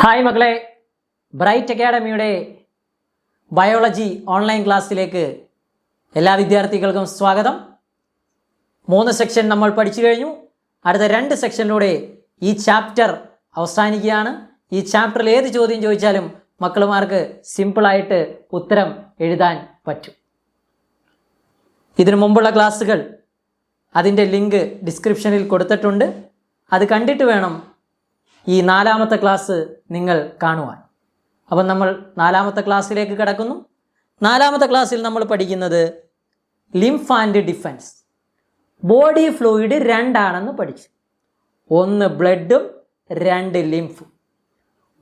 Hi മക്കളെ. Bright അക്കാഡമിയുടെ biology online ക്ലാസ്സിലേക്ക് എല്ലാ വിദ്യാർത്ഥികൾക്കും സ്വാഗതം. മൂന്ന് സെക്ഷൻ നമ്മൾ പഠിച്ചു കഴിഞ്ഞു. അടുത്ത രണ്ട് സെക്ഷനിലൂടെ ഈ ചാപ്റ്റർ അവസാനിക്കുകയാണ്. ഈ ചാപ്റ്ററിൽ ഏത് ചോദ്യം ചോദിച്ചാലും മക്കളുമാർക്ക് സിമ്പിളായിട്ട് ഉത്തരം എഴുതാൻ പറ്റും. ഇതിനു മുമ്പുള്ള ക്ലാസ്സുകൾ അതിന്റെ ലിങ്ക് ഡിസ്ക്രിപ്ഷനിൽ കൊടുത്തിട്ടുണ്ട്. അത് കണ്ടിട്ട് വേണം ഈ നാലാമത്തെ ക്ലാസ് നിങ്ങൾ കാണുവാൻ. അപ്പം നമ്മൾ നാലാമത്തെ ക്ലാസ്സിലേക്ക് കിടക്കുന്നു. നാലാമത്തെ ക്ലാസ്സിൽ നമ്മൾ പഠിക്കുന്നത് lymph and defence body fluid രണ്ടാണെന്ന് പഠിച്ചു. ഒന്ന് ബ്ലഡും രണ്ട് ലിംഫും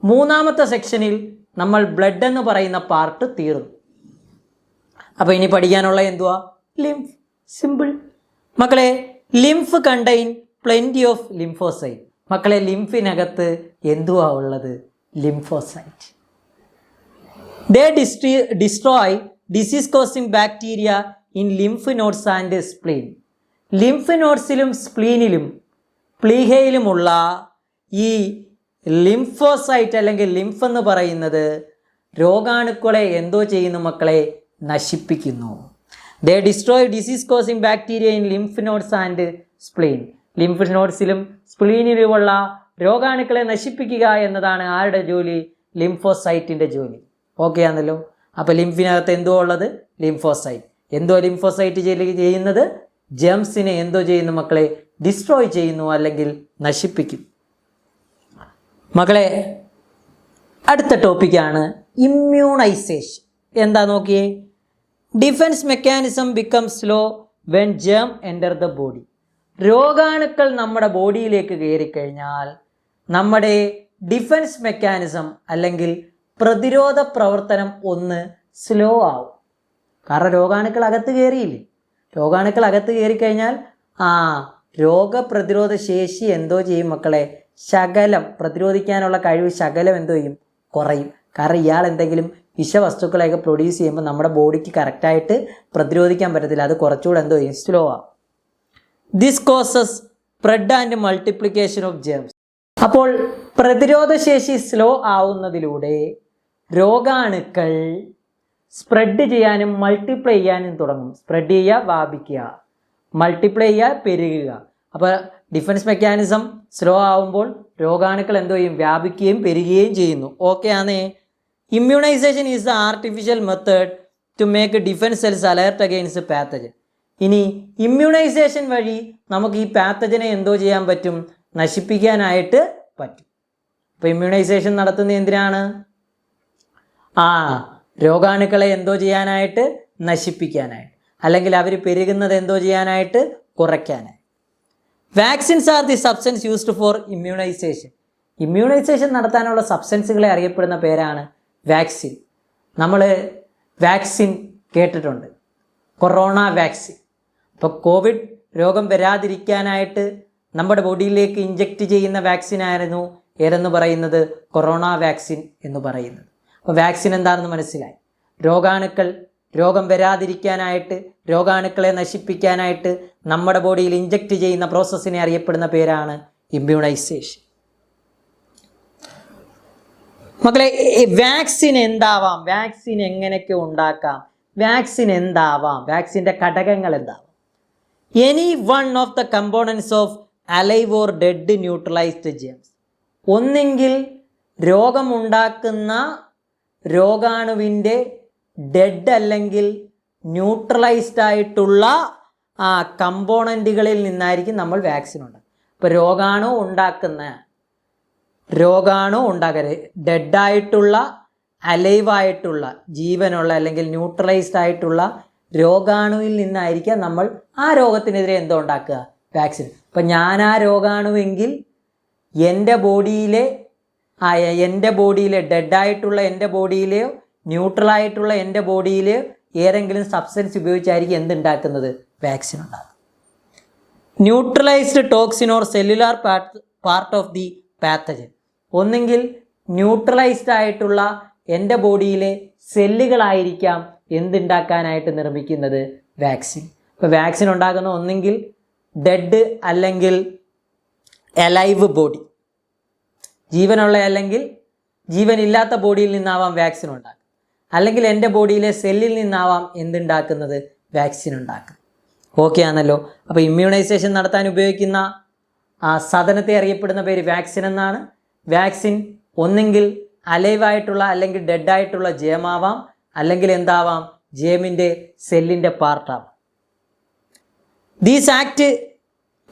മൂന്നാമത്തെ സെക്ഷനിൽ നമ്മൾ ബ്ലഡ് എന്ന് പറയുന്ന പാർട്ട് തീർന്നു. അപ്പോൾ ഇനി പഠിക്കാനുള്ള എന്തുവാ? ലിംഫ് സിമ്പിൾ മക്കളെ lymph contain plenty of lymphocyte മക്കളെ ലിംഫിനകത്ത് എന്തുവാ ഉള്ളത്? Lymphocyte. They destroy destroy disease causing bacteria in lymph nodes and spleen lymph നോട്ട്സിലും സ്പ്ലീനിലും പ്ലീഹയിലുമുള്ള ഈ ലിംഫോസൈറ്റ് അല്ലെങ്കിൽ ലിംഫ് എന്ന് പറയുന്നത് രോഗാണുക്കളെ എന്തോ ചെയ്യുന്നു മക്കളെ? നശിപ്പിക്കുന്നു. They destroy disease causing bacteria in lymph nodes and spleen lymph നോട്ട്സിലും സ്പ്ലീനിലുമുള്ള രോഗാണുക്കളെ നശിപ്പിക്കുക എന്നതാണ് ആരുടെ ജോലി? ലിംഫോസൈറ്റിന്റെ ജോലി. ഓക്കെ ആണല്ലോ. അപ്പോൾ ലിംഫിനകത്ത് എന്തോ ഉള്ളത്? ലിംഫോസൈറ്റ് എന്തോ ലിംഫോസൈറ്റ് ചെയ്യ- ചെയ്യുന്നത്? ജംസിനെ എന്തോ ചെയ്യുന്നു മക്കളെ? ഡിസ്ട്രോയ് ചെയ്യുന്നു അല്ലെങ്കിൽ നശിപ്പിക്കും. മക്കളെ അടുത്ത ടോപ്പിക്കാണ് ഇമ്മ്യൂണൈസേഷൻ എന്താ നോക്കിയേ? Defence mechanism become slow when germ enter the body രോഗാണുക്കൾ നമ്മുടെ ബോഡിയിലേക്ക് കയറി കഴിഞ്ഞാൽ നമ്മുടെ ഡിഫൻസ് മെക്കാനിസം അല്ലെങ്കിൽ പ്രതിരോധ പ്രവർത്തനം ഒന്ന് സ്ലോ ആവും. കാരണം രോഗാണുക്കൾ അകത്ത് കയറിയില്ലേ? രോഗാണുക്കൾ അകത്ത് കയറിക്കഴിഞ്ഞാൽ ആ രോഗപ്രതിരോധ ശേഷി എന്തോ ചെയ്യും മക്കളെ? ശകലം പ്രതിരോധിക്കാനുള്ള കഴിവ് ശകലം എന്തോ ചെയ്യും? കുറയും. കാരണം ഇയാൾ എന്തെങ്കിലും വിഷവസ്തുക്കളെയൊക്കെ പ്രൊഡ്യൂസ് ചെയ്യുമ്പോൾ നമ്മുടെ ബോഡിക്ക് കറക്റ്റായിട്ട് പ്രതിരോധിക്കാൻ പറ്റത്തില്ല. അത് കുറച്ചുകൂടെ എന്തോ ചെയ്യും? സ്ലോ ആവും. This causes spread and multiplication of germs അപ്പോൾ പ്രതിരോധശേഷി സ്ലോ ആവുന്നതിലൂടെ രോഗാണുക്കൾ സ്പ്രെഡ് ചെയ്യാനും മൾട്ടിപ്ലൈ ചെയ്യാനും തുടങ്ങും. സ്പ്രെഡ് ചെയ്യുക വ്യാപിക്കുക. മൾട്ടിപ്ലൈ ചെയ്യുക പെരുകുക. അപ്പോൾ ഡിഫൻസ് മെക്കാനിസം സ്ലോ ആവുമ്പോൾ രോഗാണുക്കൾ എന്തോ ചെയ്യും? വ്യാപിക്കുകയും പെരുകുകയും ചെയ്യുന്നു. ഓക്കെ ആണേ? Immunisation is the artificial method to make defence cells alert against pathogen ഇനി ഇമ്മ്യൂണൈസേഷൻ വഴി നമുക്ക് ഈ പാത്തജനെ എന്തോ ചെയ്യാൻ പറ്റും? നശിപ്പിക്കാനായിട്ട് പറ്റും. അപ്പോൾ ഇമ്മ്യൂണൈസേഷൻ നടത്തുന്ന എന്തിനാണ്? ആ രോഗാണുക്കളെ എന്തോ ചെയ്യാനായിട്ട്? നശിപ്പിക്കാനായിട്ട്. അല്ലെങ്കിൽ അവർ പെരുകുന്നത് എന്തോ ചെയ്യാനായിട്ട്? കുറയ്ക്കാനായിട്ട്. Vaccines are the substance used for immunisation immunisation നടത്താനുള്ള സബ്സ്റ്റൻസുകളെ അറിയപ്പെടുന്ന പേരാണ് വാക്സിൻ നമ്മൾ വാക്സിൻ കേട്ടിട്ടുണ്ട്. കൊറോണ വാക്സിൻ അപ്പോൾ കോവിഡ് രോഗം വരാതിരിക്കാനായിട്ട് നമ്മുടെ ബോഡിയിലേക്ക് ഇഞ്ചെക്റ്റ് ചെയ്യുന്ന വാക്സിൻ ആയിരുന്നു ഏതെന്ന് പറയുന്നത്? കൊറോണ വാക്സിൻ എന്ന് പറയുന്നത്. അപ്പോൾ വാക്സിൻ എന്താണെന്ന് മനസ്സിലായി. രോഗാണുക്കൾ രോഗം വരാതിരിക്കാനായിട്ട് രോഗാണുക്കളെ നശിപ്പിക്കാനായിട്ട് നമ്മുടെ ബോഡിയിൽ ഇഞ്ചെക്റ്റ് ചെയ്യുന്ന പ്രോസസ്സിനെ അറിയപ്പെടുന്ന പേരാണ് ഇമ്മ്യൂണൈസേഷൻ മക്കളെ വാക്സിൻ എന്താവാം? വാക്സിൻ എങ്ങനെയൊക്കെ ഉണ്ടാക്കാം? വാക്സിൻ എന്താവാം? വാക്സിന്റെ ഘടകങ്ങൾ എന്താവാം? Any one of the components of alive or dead neutralised germs ഒന്നെങ്കിൽ രോഗമുണ്ടാക്കുന്ന രോഗാണുവിന്റെ ഡെഡ് അല്ലെങ്കിൽ ന്യൂട്രലൈസ്ഡ് ആയിട്ടുള്ള ആ കമ്പോണന്റുകളിൽ നിന്നായിരിക്കും നമ്മൾ വാക്സിൻ ഉണ്ടാക്കുക. ഇപ്പോൾ രോഗാണു ഉണ്ടാക്കുന്ന രോഗാണു ഉണ്ടാക്കരുത് ഡെഡായിട്ടുള്ള അലൈവായിട്ടുള്ള ജീവനുള്ള അല്ലെങ്കിൽ ന്യൂട്രലൈസ്ഡ് ആയിട്ടുള്ള രോഗാണുവിൽ നിന്നായിരിക്കാം നമ്മൾ ആ രോഗത്തിനെതിരെ എന്തോ ഉണ്ടാക്കുക? വാക്സിൻ. ഇപ്പം ഞാൻ ആ രോഗാണുവെങ്കിൽ എന്റെ ബോഡിയിലെ എന്റെ ബോഡിയിലെ ഡെഡായിട്ടുള്ള എന്റെ ബോഡിയിലെയോ ന്യൂട്രലായിട്ടുള്ള എന്റെ ബോഡിയിലെയോ ഏതെങ്കിലും സബ്സ്റ്റൻസ് ഉപയോഗിച്ചായിരിക്കും എന്തുണ്ടാക്കുന്നത്? വാക്സിൻ ഉണ്ടാക്കുന്നത് neutralised toxin or cellular part part of the pathogen. ഒന്നെങ്കിൽ ന്യൂട്രലൈസ്ഡ് ആയിട്ടുള്ള എന്റെ ബോഡിയിലെ സെല്ലുകളായിരിക്കാം എന്തുണ്ടാക്കാനായിട്ട് നിർമ്മിക്കുന്നത്? വാക്സിൻ ഇപ്പോൾ വാക്സിൻ ഉണ്ടാക്കുന്ന ഒന്നെങ്കിൽ ഡെഡ് അല്ലെങ്കിൽ എലൈവ് ബോഡി ജീവനുള്ള അല്ലെങ്കിൽ ജീവനില്ലാത്ത ബോഡിയിൽ നിന്നാവാം വാക്സിൻ ഉണ്ടാക്കുക. അല്ലെങ്കിൽ എന്റെ ബോഡിയിലെ സെല്ലിൽ നിന്നാവാം എന്തുണ്ടാക്കുന്നത്? വാക്സിൻ ഉണ്ടാക്കുക. ഓക്കെ ആണല്ലോ. അപ്പോൾ ഇമ്മ്യൂണൈസേഷൻ നടത്താൻ ഉപയോഗിക്കുന്ന ആ സാധനത്തെ അറിയപ്പെടുന്ന പേര് വാക്സിൻ എന്നാണ്. വാക്സിൻ ഒന്നെങ്കിൽ അലൈവായിട്ടുള്ള അല്ലെങ്കിൽ ഡെഡായിട്ടുള്ള ജേമാവാം അല്ലെങ്കിൽ എന്താവാം? ജേമിന്റെ സെല്ലിന്റെ പാർട്ടാവാം these act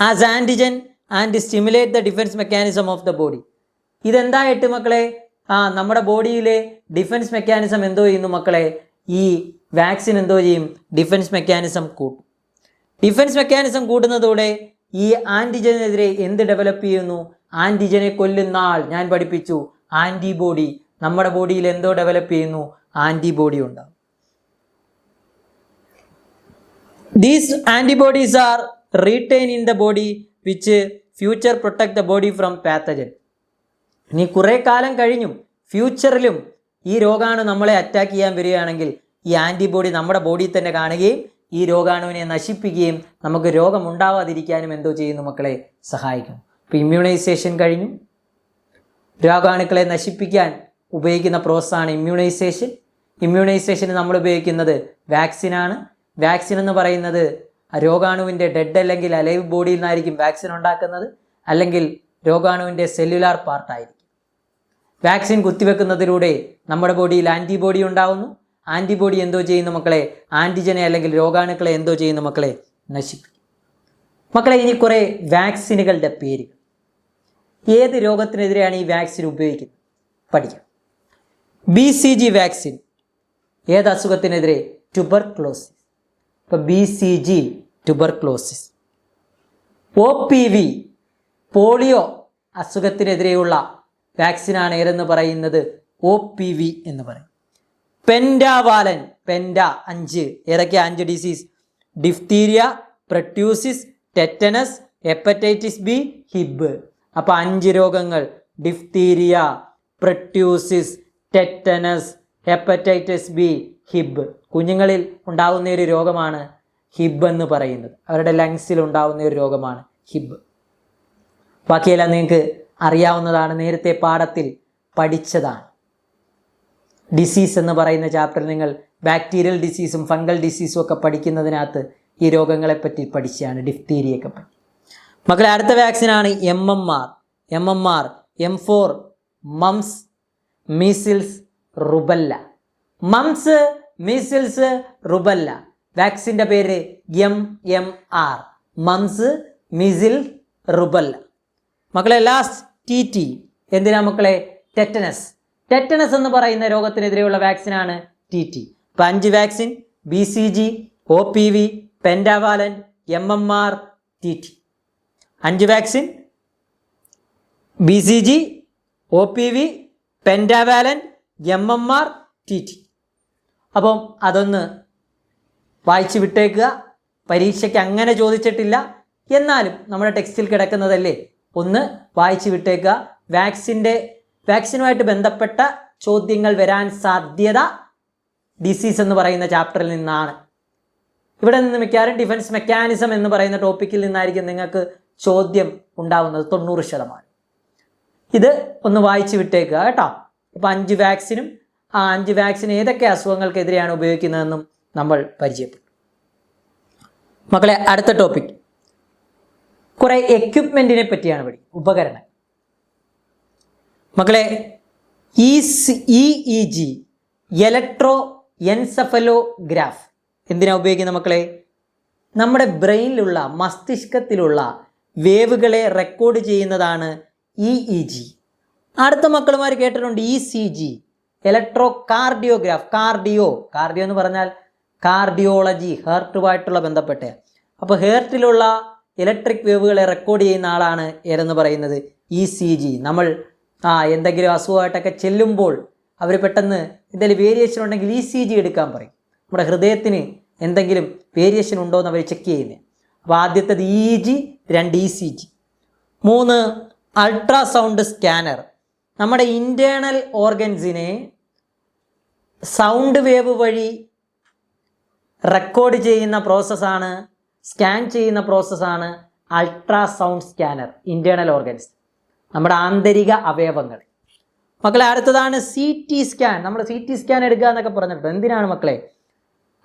as antigen and stimulate the defence mechanism of the body ഇതെന്തായിട്ട് മക്കളെ? ആ നമ്മുടെ ബോഡിയിലെ ഡിഫൻസ് മെക്കാനിസം എന്തോ ചെയ്യുന്നു മക്കളെ? ഈ വാക്സിൻ എന്തോ ചെയ്യും? ഡിഫൻസ് മെക്കാനിസം കൂട്ടും. ഡിഫൻസ് മെക്കാനിസം കൂട്ടുന്നതോടെ ഈ ആന്റിജനെതിരെ എന്ത് ഡെവലപ്പ് ചെയ്യുന്നു? ആന്റിജനെ കൊല്ലുന്ന ആൾ ഞാൻ പഠിപ്പിച്ചു ആന്റിബോഡി നമ്മുടെ ബോഡിയിൽ എന്തോ ഡെവലപ്പ് ചെയ്യുന്നു ആന്റിബോഡി ഉണ്ടാവും these antibodies are retain in the body which future protect the body from pathogen ഇനി കുറേ കാലം കഴിഞ്ഞും ഫ്യൂച്ചറിലും ഈ രോഗാണു നമ്മളെ അറ്റാക്ക് ചെയ്യാൻ വരികയാണെങ്കിൽ ഈ ആന്റിബോഡി നമ്മുടെ ബോഡിയിൽ തന്നെ കാണുകയും ഈ രോഗാണുവിനെ നശിപ്പിക്കുകയും നമുക്ക് രോഗം ഉണ്ടാവാതിരിക്കാനും എന്തോ ചെയ്യുന്നു മക്കളെ സഹായിക്കും. അപ്പോൾ ഇമ്മ്യൂണൈസേഷൻ കഴിഞ്ഞു. രോഗാണുക്കളെ നശിപ്പിക്കാൻ ഉപയോഗിക്കുന്ന പ്രോസസ്സാണ് ഇമ്മ്യൂണൈസേഷൻ ഇമ്മ്യൂണൈസേഷന് നമ്മൾ ഉപയോഗിക്കുന്നത് വാക്സിനാണ് വാക്സിൻ എന്ന് പറയുന്നത് രോഗാണുവിന്റെ ഡെഡ് അല്ലെങ്കിൽ അലൈവ് ബോഡിയിൽ നിന്നായിരിക്കും വാക്സിൻ ഉണ്ടാക്കുന്നത്. അല്ലെങ്കിൽ രോഗാണുവിന്റെ സെല്ലുലാർ പാർട്ടായിരിക്കും വാക്സിൻ കുത്തിവെക്കുന്നതിലൂടെ നമ്മുടെ ബോഡിയിൽ ആന്റിബോഡി ഉണ്ടാവുന്നു. ആന്റിബോഡി എന്തോ ചെയ്യുന്നു മക്കളെ? ആന്റിജനെ അല്ലെങ്കിൽ രോഗാണുക്കളെ എന്തോ ചെയ്യുന്നു മക്കളെ? നശിപ്പിക്കും. മക്കളെ ഇനി കുറേ വാക്സിനുകളുടെ പേരുകൾ. ഏത് രോഗത്തിനെതിരെയാണ് ഈ വാക്സിൻ ഉപയോഗിക്കുന്നത്? പഠിക്കാം. ബി സി ജി വാക്സിൻ ഏത് അസുഖത്തിനെതിരെ? ട്യൂബർക്ലോസിസ് ഇപ്പം B C G tuberculosis O P V polio അസുഖത്തിനെതിരെയുള്ള വാക്സിനാണ് ഏതെന്ന് പറയുന്നത്? ഒ പി വി എന്ന് പറയും. പെൻഡാവാലൻ പെൻഡ അഞ്ച്. ഏതൊക്കെ? അഞ്ച് disease diphtheria pertussis tetanus hepatitis B Hib അപ്പോൾ അഞ്ച് രോഗങ്ങൾ. Diphtheria pertussis tetanus hepatitis B Hib കുഞ്ഞുങ്ങളിൽ ഉണ്ടാകുന്ന ഒരു രോഗമാണ് ഹിബ് എന്ന് പറയുന്നത്. അവരുടെ ലങ്സിൽ ഉണ്ടാകുന്ന ഒരു രോഗമാണ് ഹിബ് ബാക്കിയെല്ലാം നിങ്ങൾക്ക് അറിയാവുന്നതാണ്. നേരത്തെ പാഠത്തിൽ പഠിച്ചതാണ്. ഡിസീസ് എന്ന് പറയുന്ന ചാപ്റ്ററിൽ നിങ്ങൾ ബാക്ടീരിയൽ ഡിസീസും ഫംഗൽ ഡിസീസും ഒക്കെ പഠിക്കുന്നതിനകത്ത് ഈ രോഗങ്ങളെപ്പറ്റി പഠിച്ചതാണ്. ഡിഫ്തീരിയൊക്കെ പറ്റി. മക്കളെ അടുത്ത വാക്സിനാണ് M M R M M R M for mumps measles rubella mumps measles rubella വാക്സിന്റെ പേര് M M R mumps measle rubella മക്കളെ ലാസ്റ്റ് ടി ടി എന്തിനാ മക്കളെ? ടെറ്റനസ് ടെറ്റനസ് എന്ന് പറയുന്ന രോഗത്തിനെതിരെയുള്ള വാക്സിനാണ് ടി ടി അപ്പം അഞ്ച് vaccine B C G O P V pentavalent M M R T T അഞ്ച് vaccine B C G O P V pentavalent M M R T T അപ്പം അതൊന്ന് വായിച്ചു വിട്ടേക്കുക. പരീക്ഷയ്ക്ക് അങ്ങനെ ചോദിച്ചിട്ടില്ല. എന്നാലും നമ്മുടെ ടെക്സ്റ്റിൽ കിടക്കുന്നതല്ലേ? ഒന്ന് വായിച്ചു വിട്ടേക്കുക. വാക്സിന്റെ വാക്സിനുമായിട്ട് ബന്ധപ്പെട്ട ചോദ്യങ്ങൾ വരാൻ സാധ്യത ഡിസീസ് എന്ന് പറയുന്ന ചാപ്റ്ററിൽ നിന്നാണ്. ഇവിടെ നിന്ന് മിക്കവാറും ഡിഫൻസ് മെക്കാനിസം എന്ന് പറയുന്ന ടോപ്പിക്കിൽ നിന്നായിരിക്കും നിങ്ങൾക്ക് ചോദ്യം ഉണ്ടാവുന്നത് തൊണ്ണൂറ് ശതമാനം. ഇത് ഒന്ന് വായിച്ചു വിട്ടേക്കുക കേട്ടോ. അപ്പോൾ അഞ്ച് വാക്സിനും ആ അഞ്ച് വാക്സിൻ ഏതൊക്കെ അസുഖങ്ങൾക്കെതിരെയാണ് ഉപയോഗിക്കുന്നതെന്നും നമ്മൾ പരിചയപ്പെട്ടു മക്കളെ അടുത്ത ടോപ്പിക് കുറേ എക്യുപ്മെന്റിനെ പറ്റിയാണ് പഠി ഉപകരണം മക്കളെ E E G electro encephalograph എന്തിനാ ഉപയോഗിക്കുന്നത് മക്കളെ? നമ്മുടെ ബ്രെയിനിലുള്ള മസ്തിഷ്കത്തിലുള്ള വേവുകളെ റെക്കോർഡ് ചെയ്യുന്നതാണ് ഇ ഇ ജി. അടുത്ത മക്കളുമാർ കേട്ടിട്ടുണ്ട് E C G. Electro cardiograph cardio cardio എന്ന് പറഞ്ഞാൽ കാർഡിയോളജി ഹേർട്ടുമായിട്ടുള്ള ബന്ധപ്പെട്ട. അപ്പോൾ ഹേർട്ടിലുള്ള ഇലക്ട്രിക് വേവുകളെ റെക്കോർഡ് ചെയ്യുന്ന ആളാണ് ഏതെന്ന് പറയുന്നത് ഇ സി ജി. നമ്മൾ ആ എന്തെങ്കിലും അസുഖമായിട്ടൊക്കെ ചെല്ലുമ്പോൾ അവർ പെട്ടെന്ന് എന്തെങ്കിലും വേരിയേഷൻ ഉണ്ടെങ്കിൽ ഇ സി ജി എടുക്കാൻ പറയും. നമ്മുടെ ഹൃദയത്തിന് എന്തെങ്കിലും വേരിയേഷൻ ഉണ്ടോ എന്ന് അവർ ചെക്ക് ചെയ്യുന്നത് അപ്പോൾ ആദ്യത്തേത് ഇ ജി രണ്ട് ഇ സി ജി. മൂന്ന് അൾട്രാസൗണ്ട് സ്കാനർ. നമ്മുടെ ഇന്റേണൽ ഓർഗൻസിനെ സൗണ്ട് വേവ് വഴി റെക്കോർഡ് ചെയ്യുന്ന പ്രോസസ്സാണ് സ്കാൻ ചെയ്യുന്ന പ്രോസസ്സാണ് അൾട്രാസൗണ്ട് സ്കാനർ ഇന്റേണൽ ഓർഗൻസ്. നമ്മുടെ ആന്തരിക അവയവങ്ങൾ. മക്കളെ അടുത്തതാണ് സി ടി സ്കാൻ നമ്മൾ സി ടി സ്കാൻ എടുക്കുക എന്നൊക്കെ പറഞ്ഞിട്ടുണ്ട്. എന്തിനാണ് മക്കളെ?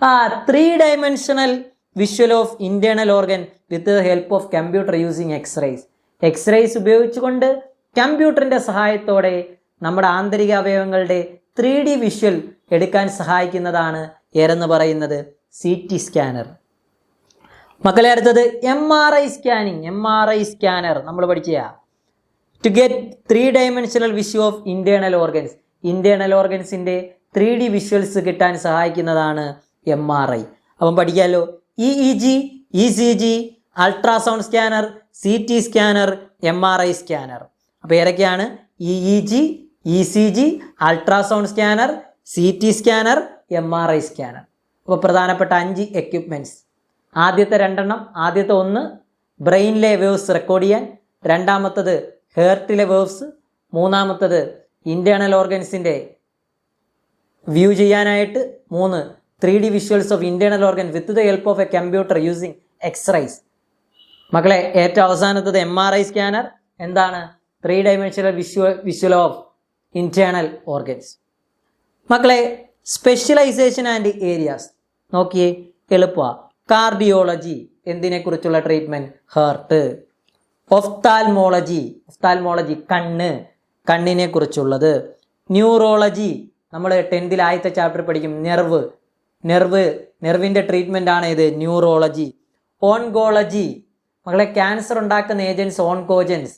ആ three dimensional visual of internal organ with the help of computer using x-rays x-rays ഉപയോഗിച്ചുകൊണ്ട് കമ്പ്യൂട്ടറിന്റെ സഹായത്തോടെ നമ്മുടെ ആന്തരിക അവയവങ്ങളുടെ ത്രീ ഡി വിഷ്വൽ എടുക്കാൻ സഹായിക്കുന്നതാണ് ഏറെന്ന് പറയുന്നത്? സി ടി സ്കാനർ മക്കളെ അടുത്തത് M R I scanning M R I scanner നമ്മൾ പഠിക്കുക. To get three dimensional view of internal organs internal ഓർഗൻസിന്റെ three D visuals കിട്ടാൻ സഹായിക്കുന്നതാണ് എം ആർ ഐ അപ്പം പഠിക്കാമല്ലോ E E G E C G ultrasound scanner C T scanner M R I scanner. അപ്പോൾ ഏതൊക്കെയാണ്? E E G E C G ultrasound scanner C T scanner M R I scanner. അപ്പോൾ പ്രധാനപ്പെട്ട അഞ്ച് equipments ആദ്യത്തെ രണ്ടെണ്ണം ആദ്യത്തെ ഒന്ന് ബ്രെയിനിലെ waves record ചെയ്യാൻ. രണ്ടാമത്തത് ഹേർട്ടിലെ വേവ്സ്. മൂന്നാമത്തത് ഇന്റേർണൽ ഓർഗൻസിന്റെ വ്യൂ ചെയ്യാനായിട്ട്. മൂന്ന് three D visuals of internal organ with the help of a computer using x-rays മക്കളെ ഏറ്റവും അവസാനത്തത് എം ആർ ഐ സ്കാനർ എന്താണ്? Three dimensional visual visual of internal organs മക്കളെ സ്പെഷ്യലൈസേഷൻ ആൻഡ് ഏരിയാസ് നോക്കിയേ എളുപ്പമാണ് കാർഡിയോളജി എന്തിനെക്കുറിച്ചുള്ള ട്രീറ്റ്മെന്റ് ഹേർട്ട് ഒഫ്താൽമോളജി ഒഫ്താൽമോളജി കണ്ണ്. കണ്ണിനെ കുറിച്ചുള്ളത് ന്യൂറോളജി നമ്മൾ ടെൻത്തിൽ ആദ്യത്തെ ചാപ്റ്റർ പഠിക്കും. നെർവ് നെർവ് നെർവിന്റെ ട്രീറ്റ്മെന്റ് ആണ് ഇത്. ന്യൂറോളജി ഓൺകോളജി മകളെ ക്യാൻസർ ഉണ്ടാക്കുന്ന ഏജൻസ് ഓൺകോജൻസ്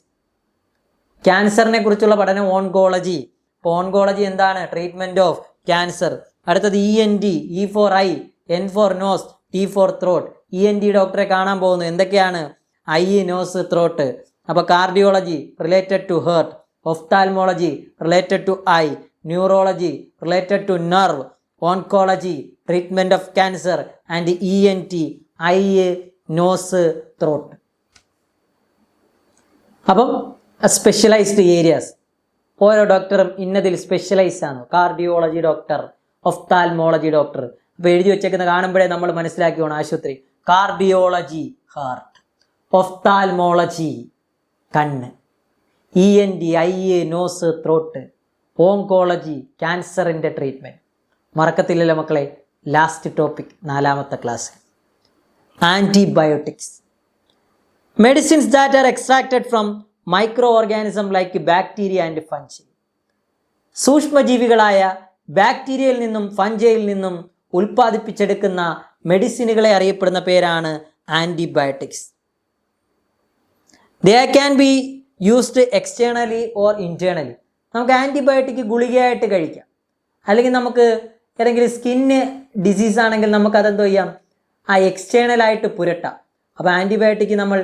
ക്യാൻസറിനെ കുറിച്ചുള്ള പഠനം ഓൺകോളജി ഇപ്പോൾ ഓൺകോളജി എന്താണ്? ട്രീറ്റ്മെന്റ് ഓഫ് ക്യാൻസർ അടുത്തത് E N D E for eye N for nose T for throat E N D ഡോക്ടറെ കാണാൻ പോകുന്നു. എന്തൊക്കെയാണ്? ഐ നോസ് ത്രോട്ട് അപ്പോൾ cardiology related to heart ophthalmology related to eye neurology related to nerve oncology treatment of cancer and E N T eye nose throat അപ്പം specialised areas ഓരോ ഡോക്ടറും ഇന്നതിൽ specialise ആണ്. കാർഡിയോളജി ഡോക്ടർ ഒഫ്താൽമോളജി ഡോക്ടർ അപ്പോൾ എഴുതി വെച്ചേക്കുന്ന കാണുമ്പോഴേ നമ്മൾ മനസ്സിലാക്കി പോകണം ആശുപത്രി. കാർഡിയോളജി ഹാർട്ട് ഒഫ്താൽമോളജി കണ്ണ് E N D eye a nose throat oncology ക്യാൻസറിന്റെ ട്രീറ്റ്മെന്റ് മറക്കത്തില്ലല്ലോ മക്കളെ. ലാസ്റ്റ് ടോപ്പിക് നാലാമത്തെ class antibiotics medicines that are extracted from micro organism like bacteria and fungi സൂക്ഷ്മജീവികളായ ബാക്ടീരിയയിൽ നിന്നും ഫഞ്ചയിൽ നിന്നും ഉൽപ്പാദിപ്പിച്ചെടുക്കുന്ന മെഡിസിനുകളെ അറിയപ്പെടുന്ന പേരാണ് antibiotics they can be used externally or internally നമുക്ക് ആന്റിബയോട്ടിക് ഗുളികയായിട്ട് കഴിക്കാം. അല്ലെങ്കിൽ നമുക്ക് ഏതെങ്കിലും സ്കിന്ന് ഡിസീസ് ആണെങ്കിൽ നമുക്ക് അതെന്തോ ചെയ്യാം? ആ ആയിട്ട് പുരട്ടാം. അപ്പോൾ ആന്റിബയോട്ടിക് നമ്മൾ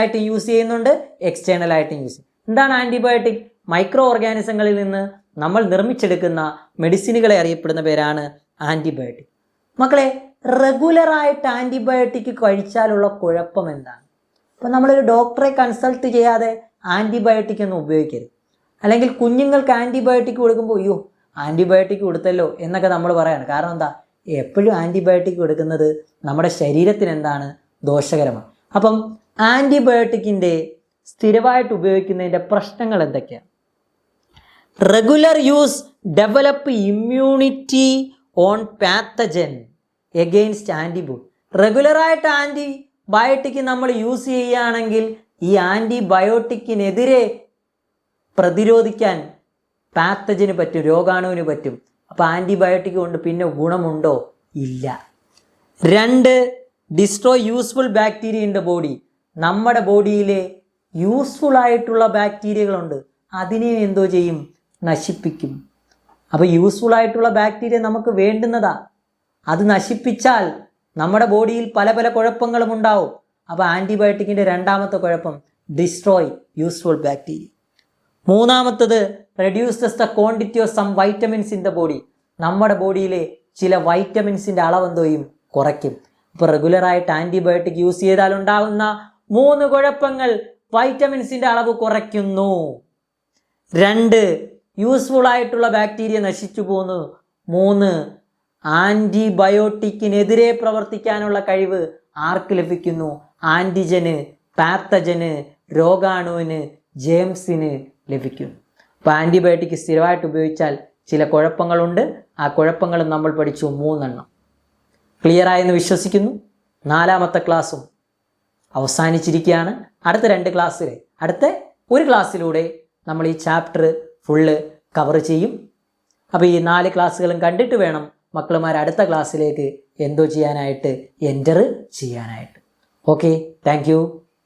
ആയിട്ട് യൂസ് ചെയ്യുന്നുണ്ട് എക്സ്റ്റേണലായിട്ടും യൂസ് എന്താണ് ആന്റിബയോട്ടിക് മൈക്രോ ഓർഗാനിസങ്ങളിൽ നിന്ന് നമ്മൾ നിർമ്മിച്ചെടുക്കുന്ന മെഡിസിനുകളെ അറിയപ്പെടുന്ന പേരാണ് ആന്റിബയോട്ടിക് മക്കളെ റെഗുലറായിട്ട് ആന്റിബയോട്ടിക് കഴിച്ചാലുള്ള കുഴപ്പം എന്താണ്? അപ്പോൾ നമ്മളൊരു ഡോക്ടറെ കൺസൾട്ട് ചെയ്യാതെ ആന്റിബയോട്ടിക് ഒന്നും ഉപയോഗിക്കരുത്. അല്ലെങ്കിൽ കുഞ്ഞുങ്ങൾക്ക് ആന്റിബയോട്ടിക് കൊടുക്കുമ്പോൾ അയ്യോ ആന്റിബയോട്ടിക് കൊടുത്തല്ലോ എന്നൊക്കെ നമ്മൾ പറയാണ്. കാരണം എന്താ? എപ്പോഴും ആന്റിബയോട്ടിക് കൊടുക്കുന്നത് നമ്മുടെ ശരീരത്തിന് എന്താണ്? ദോഷകരമാണ്. അപ്പം ആന്റിബയോട്ടിക്കിന്റെ സ്ഥിരമായിട്ട് ഉപയോഗിക്കുന്നതിന്റെ പ്രശ്നങ്ങൾ എന്തൊക്കെയാണ്? Regular use develop immunity on pathogen against ആന്റിബോ റെഗുലറായിട്ട് ആന്റിബയോട്ടിക് നമ്മൾ യൂസ് ചെയ്യുകയാണെങ്കിൽ ഈ ആന്റിബയോട്ടിക്കിനെതിരെ പ്രതിരോധിക്കാൻ പാത്തജന് പറ്റും രോഗാണുവിന് പറ്റും. അപ്പോൾ ആന്റിബയോട്ടിക് കൊണ്ട് പിന്നെ ഗുണമുണ്ടോ? ഇല്ല. രണ്ട് destroy useful bacteria in the body നമ്മുടെ ബോഡിയിലെ യൂസ്ഫുൾ ആയിട്ടുള്ള ബാക്ടീരിയകളുണ്ട് അതിനെ എന്തോ ചെയ്യും? നശിപ്പിക്കും. അപ്പോൾ യൂസ്ഫുൾ ആയിട്ടുള്ള ബാക്ടീരിയ നമുക്ക് വേണ്ടുന്നതാ. അത് നശിപ്പിച്ചാൽ നമ്മുടെ ബോഡിയിൽ പല പല കുഴപ്പങ്ങളും ഉണ്ടാവും. അപ്പോൾ ആന്റിബയോട്ടിക്കിന്റെ രണ്ടാമത്തെ കുഴപ്പം ഡിസ്ട്രോയ് യൂസ്ഫുൾ ബാക്ടീരിയ മൂന്നാമത്തത് reduces the quantity of some vitamins in the body നമ്മുടെ ബോഡിയിലെ ചില വൈറ്റമിൻസിന്റെ അളവ് എന്തോയും കുറയ്ക്കും. ഇപ്പോൾ റെഗുലറായിട്ട് ആന്റിബയോട്ടിക് യൂസ് ചെയ്താൽ ഉണ്ടാകുന്ന മൂന്ന് കുഴപ്പങ്ങൾ വൈറ്റമിൻസിന്റെ അളവ് കുറയ്ക്കുന്നു. രണ്ട് യൂസ്ഫുൾ ആയിട്ടുള്ള ബാക്ടീരിയ നശിച്ചു പോകുന്നു മൂന്ന് ആന്റിബയോട്ടിക്കിനെതിരെ പ്രവർത്തിക്കാനുള്ള കഴിവ് ആർക്ക് ലഭിക്കുന്നു? ആന്റിജന് പാത്തജന് രോഗാണുവിന് ജെയിംസിന് ലഭിക്കുന്നു. അപ്പോൾ ആന്റിബയോട്ടിക് സ്ഥിരമായിട്ട് ഉപയോഗിച്ചാൽ ചില കുഴപ്പങ്ങളുണ്ട്. ആ കുഴപ്പങ്ങൾ നമ്മൾ പഠിച്ചു മൂന്നെണ്ണം. ക്ലിയർ ആയെന്ന് വിശ്വസിക്കുന്നു. നാലാമത്തെ ക്ലാസ്സും അവസാനിച്ചിരിക്കുകയാണ്. അടുത്ത രണ്ട് ക്ലാസ്സിൽ അടുത്ത ഒരു ക്ലാസ്സിലൂടെ നമ്മൾ ഈ ചാപ്റ്റർ ഫുള്ള് കവർ ചെയ്യും. അപ്പോൾ ഈ നാല് ക്ലാസ്സുകളും കണ്ടിട്ട് വേണം മക്കളുമാർ അടുത്ത ക്ലാസ്സിലേക്ക് എന്തോ ചെയ്യാനായിട്ട് എന്റർ ചെയ്യാനായിട്ട്. Okay thank